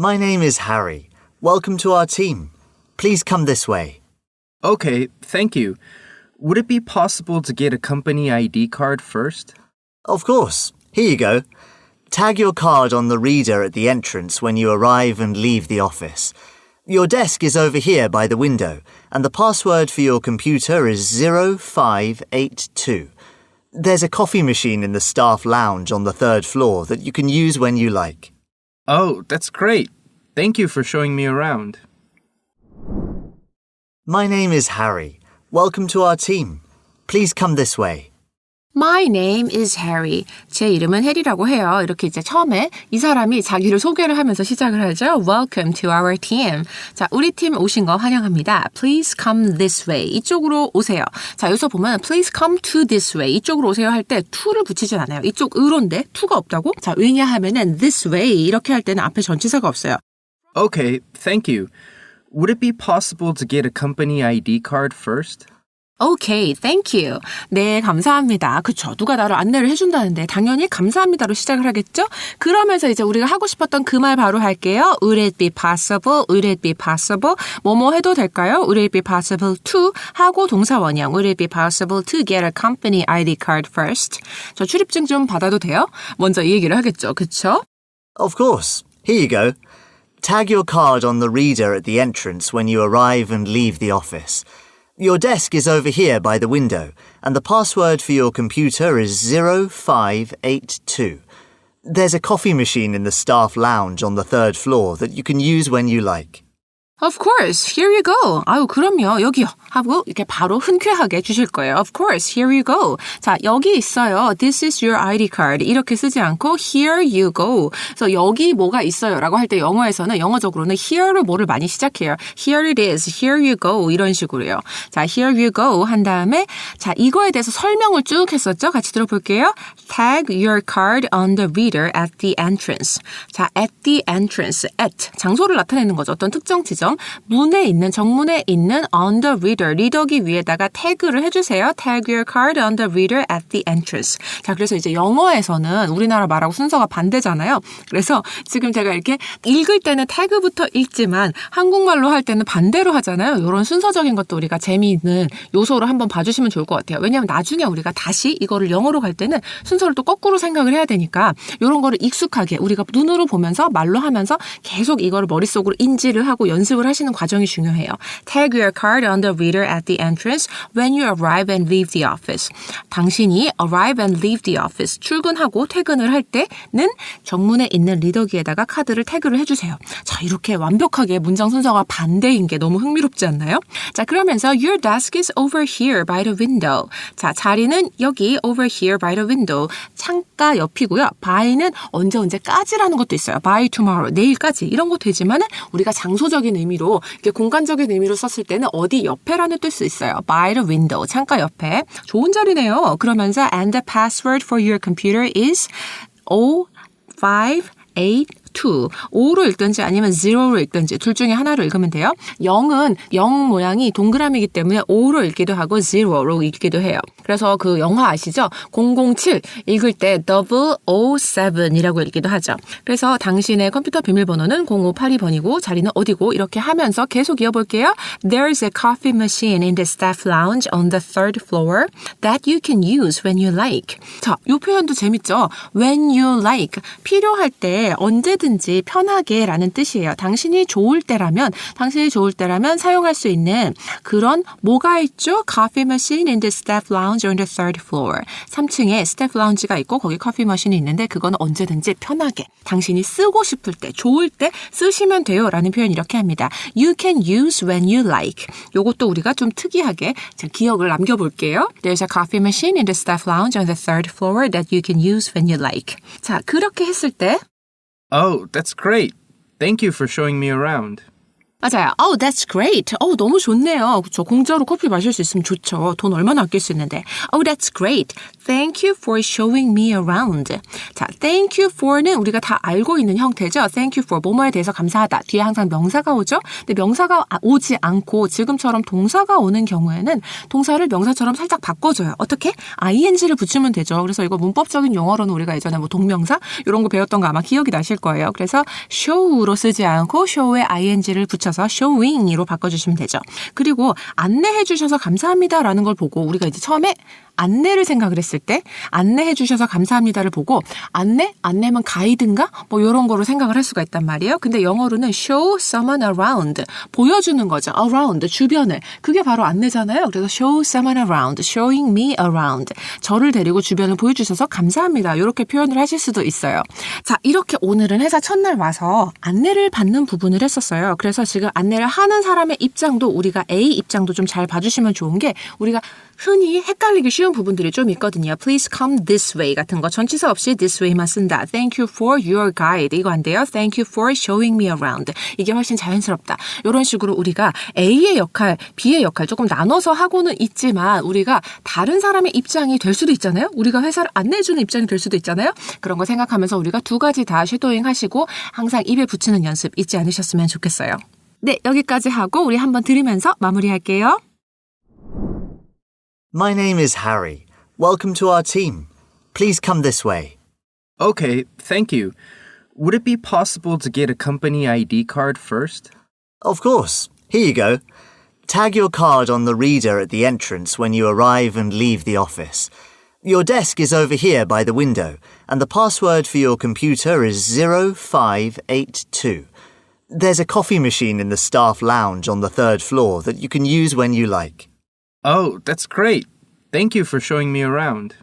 My name is Harry. Welcome to our team. Please come this way. Okay, thank you. Would it be possible to get a company ID card first? Of course. Here you go. Tag your card on the reader at the entrance when you arrive and leave the office. Your desk is over here by the window, and the password for your computer is 0582. There's a coffee machine in the staff lounge on the third floor that you can use when you like. Oh, that's great. Thank you for showing me around. My name is Harry. Welcome to our team. Please come this way. My name is Harry. 제 이름은 해리라고 해요. 이렇게 이제 처음에 이 사람이 자기를 소개를 하면서 시작을 하죠. Welcome to our team. 자, 우리 팀 오신 거 환영합니다. Please come this way. 이쪽으로 오세요. 자, 여기서 보면 please come to this way. 이쪽으로 오세요 할 때 to를 붙이진 않아요. 이쪽 으로인데 to가 없다고? 자, 왜냐하면은 this way 이렇게 할 때는 앞에 전치사가 없어요. Okay, thank you. Would it be possible to get a company ID card first? Okay, thank you. 네, 감사합니다. 그쵸. 누가 나를 안내를 해준다는데 당연히 감사합니다로 시작을 하겠죠? 그러면서 이제 우리가 하고 싶었던 그 말 바로 할게요. Would it be possible? Would it be possible? 뭐뭐 해도 될까요? Would it be possible to? 하고 동사 원형. Would it be possible to get a company ID card first? 저 출입증 좀 받아도 돼요? 먼저 이 얘기를 하겠죠. 그쵸? Of course. Here you go. Tag your card on the reader at the entrance when you arrive and leave the office. Your desk is over here by the window, and the password for your computer is 0582. There's a coffee machine in the staff lounge on the third floor that you can use when you like. Of course, here you go. 아유, 그럼요. 여기요. 하고 이렇게 바로 흔쾌하게 주실 거예요. Of course, here you go. 자, 여기 있어요. This is your ID card. 이렇게 쓰지 않고 here you go. 그래서 여기 뭐가 있어요라고 할 때 영어에서는 영어적으로는 here로 뭐를 많이 시작해요. Here it is. Here you go. 이런 식으로요. 자, here you go 한 다음에 자, 이거에 대해서 설명을 쭉 했었죠. 같이 들어볼게요. Tag your card on the reader at the entrance. 자, at the entrance. at 장소를 나타내는 거죠. 어떤 특정 지점 문에 있는 정문에 있는 the reader 리더기 위에다가 태그를 해주세요. Tag your card on the reader at the entrance. 자 그래서 이제 영어에서는 우리나라 말하고 순서가 반대잖아요. 그래서 지금 제가 이렇게 읽을 때는 태그부터 읽지만 한국말로 할 때는 반대로 하잖아요. 이런 순서적인 것도 우리가 재미있는 요소로 한번 봐주시면 좋을 것 같아요. 왜냐하면 나중에 우리가 다시 이거를 영어로 갈 때는 순서를 또 거꾸로 생각을 해야 되니까 이런 거를 익숙하게 우리가 눈으로 보면서 말로 하면서 계속 이거를 머릿속으로 인지를 하고 연습 을 하시는 과정이 중요해요. Tag your card on the reader at the entrance when you arrive and leave the office. 당신이 arrive and leave the office. 출근하고 퇴근을 할 때는 정문에 있는 리더기에다가 카드를 태그를 해주세요. 자, 이렇게 완벽하게 문장 순서가 반대인 게 너무 흥미롭지 않나요? 자, 그러면서 your desk is over here by the window. 자, 자리는 여기 over here by the window. 창가 옆이고요. by는 언제 언제까지라는 것도 있어요. by tomorrow. 내일까지. 이런 거 되지만은 우리가 장소적인 의미 로 이렇게 공간적인 의미로 썼을 때는 어디 옆에라는 뜻수 있어요. by the window. 창가 옆에. 좋은 자리네요. 그러면서 and the password for your computer is 0582 5 로 읽든지 아니면 0로 읽든지 둘 중에 하나로 읽으면 돼요. 0은 0 모양이 동그라미이기 때문에 5로 읽기도 하고 0로 읽기도 해요. 그래서 그 영화 아시죠? 007 읽을 때 007이라고 읽기도 하죠. 그래서 당신의 컴퓨터 비밀번호는 0582번이고 자리는 어디고 이렇게 하면서 계속 이어볼게요. There's a coffee machine in the staff lounge on the third floor that you can use when you like. 자, 이 표현도 재밌죠? When you like. 필요할 때 언제든 언제든지 편하게 라는 뜻이에요. 당신이 좋을 때라면, 당신이 좋을 때라면 사용할 수 있는 그런 뭐가 있죠? Coffee machine in the staff lounge on the third floor. 3층에 스태프 라운지가 있고 거기 커피 머신이 있는데 그건 언제든지 편하게 당신이 쓰고 싶을 때, 좋을 때 쓰시면 돼요 라는 표현 이렇게 합니다. You can use when you like. 요것도 우리가 좀 특이하게 기억을 남겨볼게요. There's a coffee machine in the staff lounge on the third floor that you can use when you like. 자, 그렇게 했을 때 Oh, that's great. Thank you for showing me around. 맞아요. Oh, that's great. Oh, 너무 좋네요. 그렇죠. 공짜로 커피 마실 수 있으면 좋죠. 돈 얼마나 아낄 수 있는데. Oh, that's great. Thank you for showing me around. 자, thank you for는 우리가 다 알고 있는 형태죠. Thank you for 뭐뭐에 대해서 감사하다. 뒤에 항상 명사가 오죠. 근데 명사가 아- 오지 않고 지금처럼 동사가 오는 경우에는 동사를 명사처럼 살짝 바꿔줘요. 어떻게? ing를 붙이면 되죠. 그래서 이거 문법적인 용어로는 우리가 예전에 뭐 동명사 이런 거 배웠던 거 아마 기억이 나실 거예요. 그래서 show로 쓰지 않고 show에 ing를 붙여 서 showing으로 바꿔주시면 되죠. 그리고 안내해 주셔서 감사합니다라는 걸 보고 우리가 이제 처음에 안내를 생각을 했을 때 안내해 주셔서 감사합니다를 보고 안내 안내면 가이드인가 뭐 이런 거로 생각을 할 수가 있단 말이에요. 근데 영어로는 show someone around 보여주는 거죠. around 주변을 그게 바로 안내잖아요. 그래서 show someone around, showing me around 저를 데리고 주변을 보여주셔서 감사합니다. 이렇게 표현을 하실 수도 있어요. 자 이렇게 오늘은 회사 첫날 와서 안내를 받는 부분을 했었어요. 그래서 지금 안내를 하는 사람의 입장도 우리가 A 입장도 좀 잘 봐주시면 좋은 게 우리가 흔히 헷갈리기 쉬운 부분들이 좀 있거든요. Please come this way 같은 거 전치사 없이 this way만 쓴다. Thank you for your guide 이거 안 돼요. Thank you for showing me around 이게 훨씬 자연스럽다. 이런 식으로 우리가 A의 역할, B의 역할 조금 나눠서 하고는 있지만 우리가 다른 사람의 입장이 될 수도 있잖아요. 우리가 회사를 안내해주는 입장이 될 수도 있잖아요. 그런 거 생각하면서 우리가 두 가지 다 쉐도잉 하시고 항상 입에 붙이는 연습 잊지 않으셨으면 좋겠어요. 네, 여기까지 하고 우리 한번 들으면서 마무리할게요. My name is Harry. Welcome to our team. Please come this way. Okay, thank you. Would it be possible to get a company ID card first? Of course. Here you go. Tag your card on the reader at the entrance when you arrive and leave the office. Your desk is over here by the window, and the password for your computer is 0582. There's a coffee machine in the staff lounge on the third floor that you can use when you like. Oh, that's great. Thank you for showing me around.